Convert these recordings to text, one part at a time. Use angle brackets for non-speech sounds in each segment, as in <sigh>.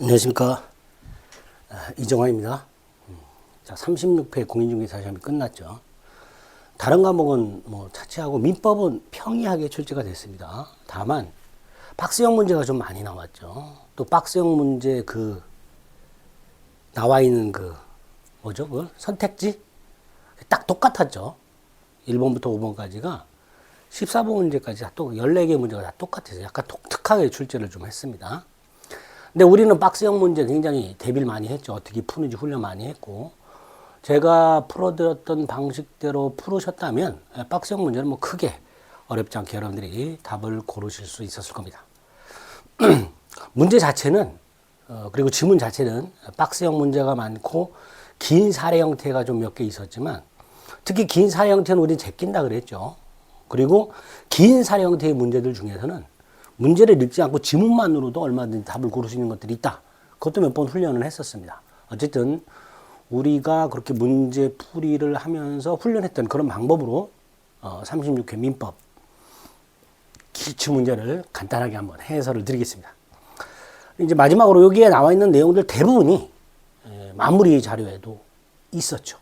안녕하십니까. 아, 이정환입니다. 음, 자, 36회 공인중개사 시험이 끝났죠. 다른 과목은 뭐 차치하고 민법은 평이하게 출제가 됐습니다. 다만 박스형 문제가 좀 많이 나왔죠. 또 박스형 문제 그 나와 있는 그 뭐죠? 그 선택지 딱 똑같았죠. 1번부터 5번까지가 14번 문제까지 다또 14개 문제가 다 똑같아서 약간 독특하게 출제를 좀 했습니다. 근데 우리는 박스형 문제 굉장히 대비를 많이 했죠. 어떻게 푸는지 훈련 많이 했고. 제가 풀어드렸던 방식대로 풀으셨다면 예, 박스형 문제는 뭐 크게 어렵지 않게 여러분들이 답을 고르실 수 있었을 겁니다. <clears throat> 문제 자체는 어, 그리고 지문 자체는 박스형 문제가 많고 긴 사례 형태가 좀 몇 개 있었지만 특히 긴 사례 형태는 우리 제낀다 그랬죠. 그리고 긴 사례 형태의 문제들 중에서는 문제를 읽지 않고 지문만으로도 얼마든지 답을 고를 수 있는 것들이 있다. 그것도 몇 번 훈련을 했었습니다. 어쨌든 우리가 그렇게 문제 풀이를 하면서 훈련했던 그런 방법으로 어, 36회 민법 기출 문제를 간단하게 한번 해설을 드리겠습니다. 이제 마지막으로 여기에 나와 있는 내용들 대부분이 에, 마무리 자료에도 있었죠.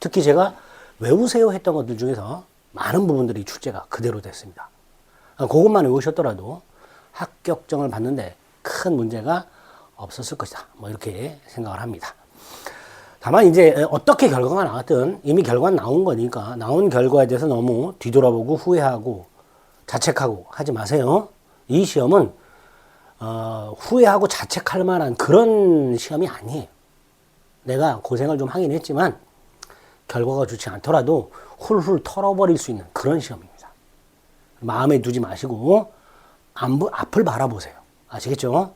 특히 제가 외우세요 했던 것들 중에서 많은 부분들이 출제가 그대로 됐습니다. 아, 그것만 외우셨더라도 합격정을 받는데 큰 문제가 없었을 것이다. 뭐 이렇게 생각을 합니다. 다만 이제 어떻게 결과가 나왔든 이미 결과는 나온 거니까 나온 결과에 대해서 너무 뒤돌아보고 후회하고 자책하고 하지 마세요. 이 시험은 어, 후회하고 자책할 만한 그런 시험이 아니에요. 내가 고생을 좀 하긴 했지만 결과가 좋지 않더라도 훌훌 털어버릴 수 있는 그런 시험입니다. 마음에 두지 마시고 앞을 바라보세요. 아시겠죠?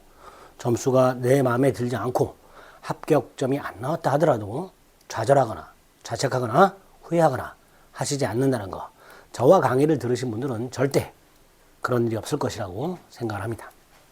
점수가 내 마음에 들지 않고 합격점이 안 나왔다 하더라도 좌절하거나 자책하거나 후회하거나 하시지 않는다는 거. 저와 강의를 들으신 분들은 절대 그런 일이 없을 것이라고 생각을 합니다.